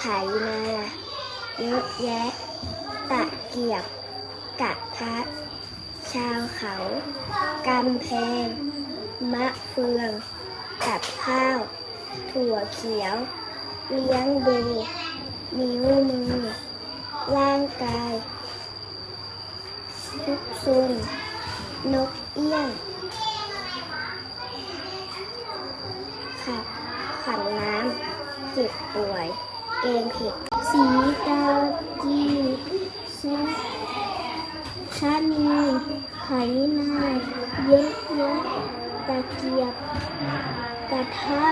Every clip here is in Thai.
ไถนายึดแยะ ตะเกียบกะทะชาวเขากำแพง มะเฟือง กับข้าว ถั่วเขียว เลี้ยงดูนิ้วมือ ร่างกายทุกซุนนกเอี้ยงขับขันน้ำ เจ็บป่วย เกงผิดสีกาจีเซชานีไหนาเยอะเยอะตะเกียบกระทะ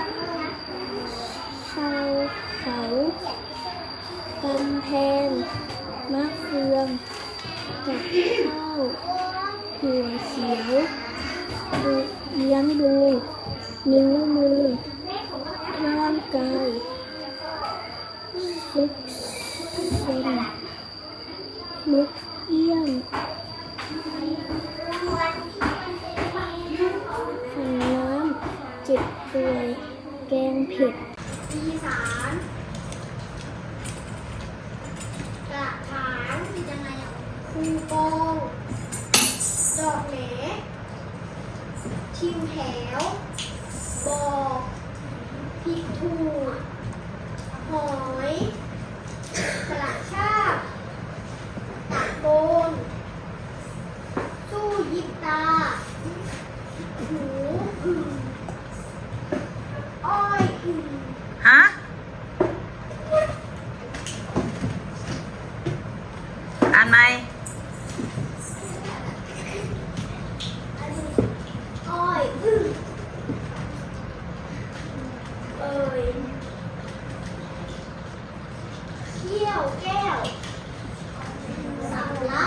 ชาวเขากำแพงมะเฟืองกับข้าวหัวเขียวเลี้ยงดูนิ้วมือร่างกาย ซุกซนลุกเอี้ยงขันน้ำเจ็บป่วย แกงเผ็ดอีสานกระถางยังไงอะคูโปงดอกเหลทิมแถว บอกผิดถูกหอยสลัดชาบตะโกน สู้ยิบตา หูอึ่งอ้อยอึ่ง ฮะ อ่านไหม อ้อยอึ้งเอ่ยเขี้ยวแก้วสำลั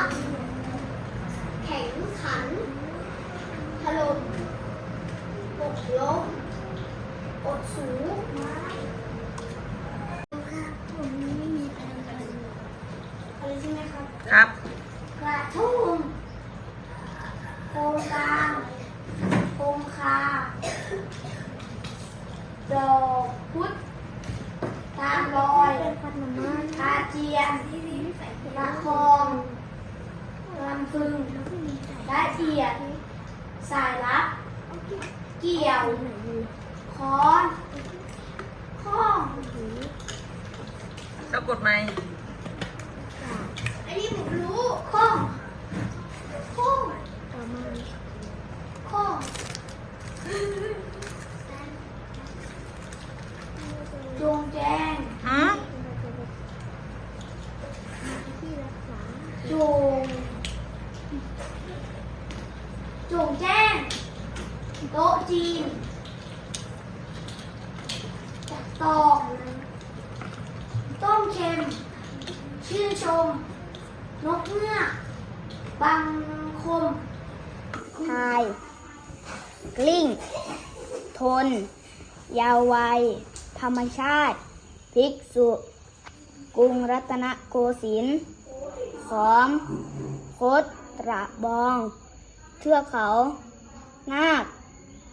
กแข็งขันถล่มหกล้มอดสูผมไม่มีอะไรอะไรใช่ไหม ครับครับ กระทุ่มโครงกลางโคงคาดอกพุธตามรอยคาเจียนละคองลำพึงละเอียด สายลับ เกี่ยว ค้อน ข้องสะกดไหม อันนี้ผมรู้ข้องข้องข้องจงแจ้ง หืม จงจงแจ้ง โต๊ะจีนจัดตอกต้มเค็ม ชื่นชม นกเงือกบังคมทายกลิ้ง ทน ยาววัย ธรรมชาติ ภิกษุ กรุงรัตนโกสินทร์ขอม คดตระบอง เทือกเขา นาค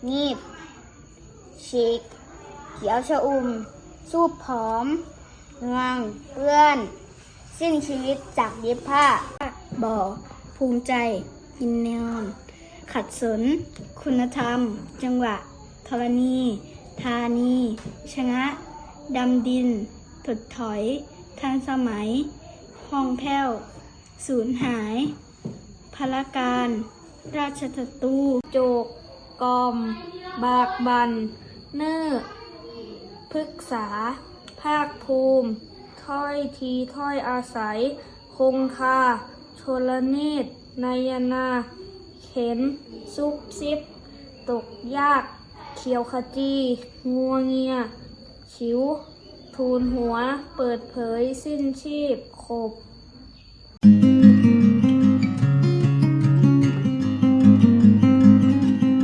งีบฉีกเขียวชะอุ่ม สูบผอมเงืองเปื้อน สิ้นชีวิตจากเย็บผ้า บ่อ ภูมิใจยินนอนขัดสน คุณธรรม จังหวะธรณี ธานี ชนะ ดำดิน ถดถอย ทันสมัย ห้องแผ้ว สูญหายพลการ ราชศัตรูโจก กอม บากบัน เนื้อพฤกษา ภาคภูมิ ถ้อยทีถ้อยอาศัย คงคา ชลนิตนายนา เข็น ซุบซิบ ตกยาก เขียวขจี งัวเงียชิว ทูลหัว เปิดเผยสิ้นชีพขบ